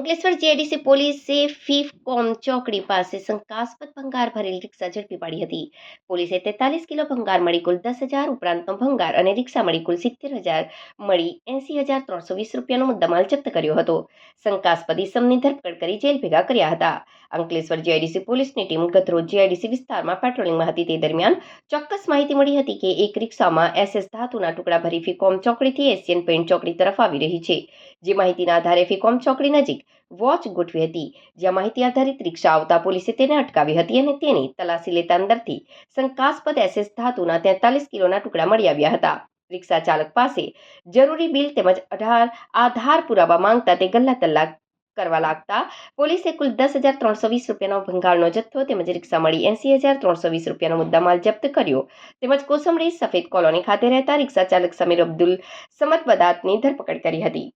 Ankleshwar GIDC પોલીસે ફીફ કોમ ચોકડી પાસે શંકાસ્પદ ભંગાર ભરેલી રિક્ષા ઝડપી પાડી હતી પોલીસે તેતાલીસ કિલો ભંગાર મળી કુલ દસ હજાર ઉપરાંતનો ભંગાર અને રિક્ષા મળી કુલ સિત્તેર હજાર મળી એસી હજાર ત્રણસો વીસ રૂપિયાનો મુદ્દામાલ જપ્ત કર્યો હતો શંકાસ્પદ ઇસમની ધરપકડ કરી જેલ ભેગા કર્યા હતા અંકલેશ્વર જીઆઈડીસી પોલીસની ટીમ ગતરોજ જીઆઈડીસી વિસ્તારમાં પેટ્રોલિંગમાં હતી તે દરમિયાન ચોક્કસ માહિતી મળી હતી કે એક રિક્ષામાં એસએસ ધાતુના ટુકડા ભરી ફીકોમ ચોકડીથી એશિયન પેઇન્ટ ચોકડી તરફ આવી રહી છે જે માહિતીના આધારે ફિકોમ ચોકડી નજીક વોચ ગોઠવી હતી. જ્યાં માહિતી આધારિત રિક્ષા આવતા પોલીસે તેને અટકાવી હતી અને તેની તલાશી લેતા અંદરથી શંકાસ્પદ એસએસ ધાતુના તેતાલીસ કિલોના ટુકડા મળી આવ્યા હતા. રિક્ષા ચાલક પાસે જરૂરી બિલ તેમજ અઢાર આધાર પુરાવા માંગતા તે ગલ્લા તલ્લા કરવા લાગતા પોલીસે કુલ દસ હજાર ત્રણસો વીસ રૂપિયાનો ભંગારનો જથ્થો તેમજ રિક્ષા મળી એંસી હજાર ત્રણસો વીસ રૂપિયાનો મુદ્દામાલ જપ્ત કર્યો. તેમજ કોસંબડી સફેદ કોલોની ખાતે રહેતા રિક્ષા ચાલક સમીર અબ્દુલ સમત બદાતની ધરપકડ કરી હતી.